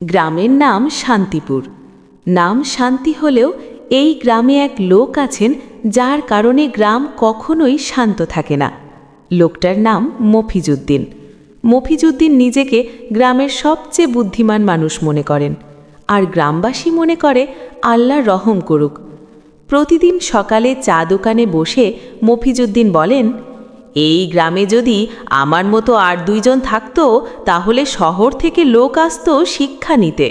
গ্রামের নাম শান্তিপুর। নাম শান্তি হলেও এই গ্রামে এক লোক আছেন যার কারণে গ্রাম কখনোই শান্ত থাকে না। লোকটার নাম মফিজুদ্দিন। মফিজুদ্দিন নিজেকে গ্রামের সবচেয়ে বুদ্ধিমান মানুষ মনে করেন আর গ্রামবাসী মনে করে আল্লাহ রহম করুক। প্রতিদিন সকালে চা দোকানে বসে মফিজুদ্দিন বলেন এই গ্রামে যদি আমার মতো আর দুইজন থাকতো, তাহলে শহর থেকে লোক আসতো শিক্ষা নিতে।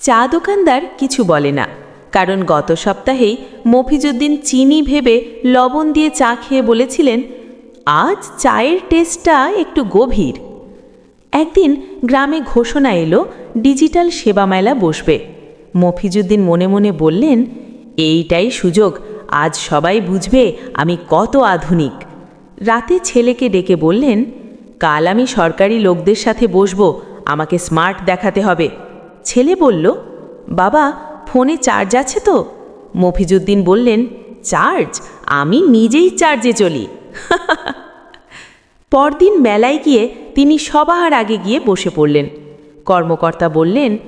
চা দোকানদার কিছু বলে না, কারণ গত সপ্তাহেই মফিজুদ্দিন চিনি ভেবে লবণ দিয়ে চা খেয়ে বলেছিলেন, আজ চায়ের টেস্টটা একটু গভীর। একদিন গ্রামে ঘোষণা এলো, ডিজিটাল সেবা মেলা বসবে। মফিজুদ্দিন মনে মনে বললেন, এইটাই সুযোগ আজ সবাই বুঝবে আমি কত আধুনিক। রাতে ছেলেকে ডেকে বললেন, কাল আমি সরকারি লোকদের সাথে বসবো, আমাকে স্মার্ট দেখাতে হবে। ছেলে বলল, বাবা, ফোনে চার্জ আছে তো? মফিজুদ্দিন বললেন, চার্জ? আমি নিজেই চার্জে চলি। পরদিন মেলায় গিয়ে তিনি সবার আগে গিয়ে বসে পড়লেন। কর্মকর্তা বললেন,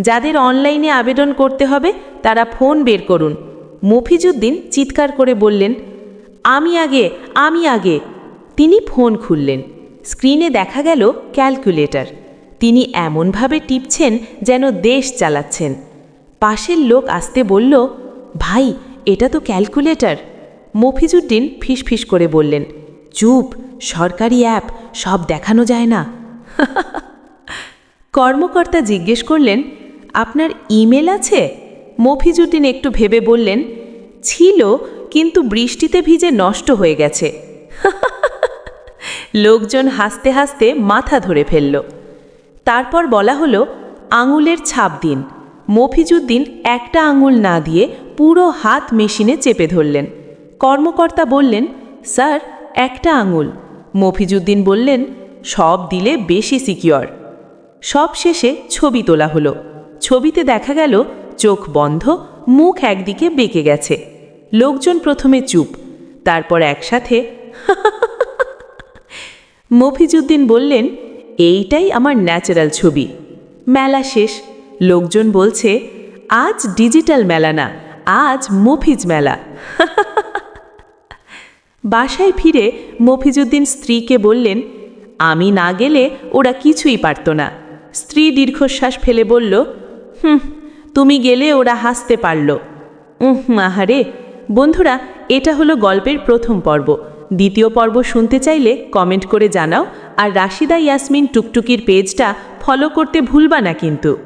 যাদের অনলাইনে আবেদন করতে হবে, তারা ফোন বের করুন। মফিজুদ্দিন চিৎকার করে বললেন, আমি আগে আমি আগে। তিনি ফোন খুললেন। স্ক্রিনে দেখা গেল ক্যালকুলেটর। তিনি এমনভাবে টিপছেন যেন দেশ চালাচ্ছেন। পাশের লোক আসতে বলল, ভাই, এটা তো ক্যালকুলেটর। মফিজুদ্দিন ফিসফিস করে বললেন, চুপ, সরকারি অ্যাপ, সব দেখানো যায় না। কর্মকর্তা জিজ্ঞেস করলেন, আপনার ইমেল আছে? মফিজুদ্দিন একটু ভেবে বললেন, ছিল, কিন্তু বৃষ্টিতে ভিজে নষ্ট হয়ে গেছে। লোকজন হাসতে হাসতে মাথা ধরে ফেলল। তারপর বলা হলো, আঙুলের ছাপ দিন। মফিজুদ্দিন একটা আঙুল না দিয়ে পুরো হাত মেশিনে চেপে ধরলেন। কর্মকর্তা বললেন, স্যার, একটা আঙুল। মফিজুদ্দিন বললেন, সব দিলে বেশি সিকিওর। সব শেষে ছবি তোলা হলো। ছবিতে দেখা গেল চোখ বন্ধ, মুখ একদিকে বেঁকে গেছে। লোকজন প্রথমে চুপ, তারপর একসাথে মফিজুদ্দিন বললেন, এইটাই আমার ন্যাচারাল ছবি। মেলা শেষ, লোকজন বলছে, আজ ডিজিটাল মেলা না, আজ মফিজ মেলা। বাসায় ফিরে মফিজুদ্দিন স্ত্রীকে বললেন, আমি না গেলে ওরা কিছুই পারত না। স্ত্রী দীর্ঘশ্বাস ফেলে বলল, হুম তুমি গেলে ওরা হাসতে পারল। উহ মাহারে বন্ধুরা, এটা হলো গল্পের প্রথম পর্ব। দ্বিতীয় পর্ব শুনতে চাইলে কমেন্ট করে জানাও, আর রাশিদা ইয়াসমিন টুকটুকির পেজটা ফলো করতে ভুলবা না কিন্তু।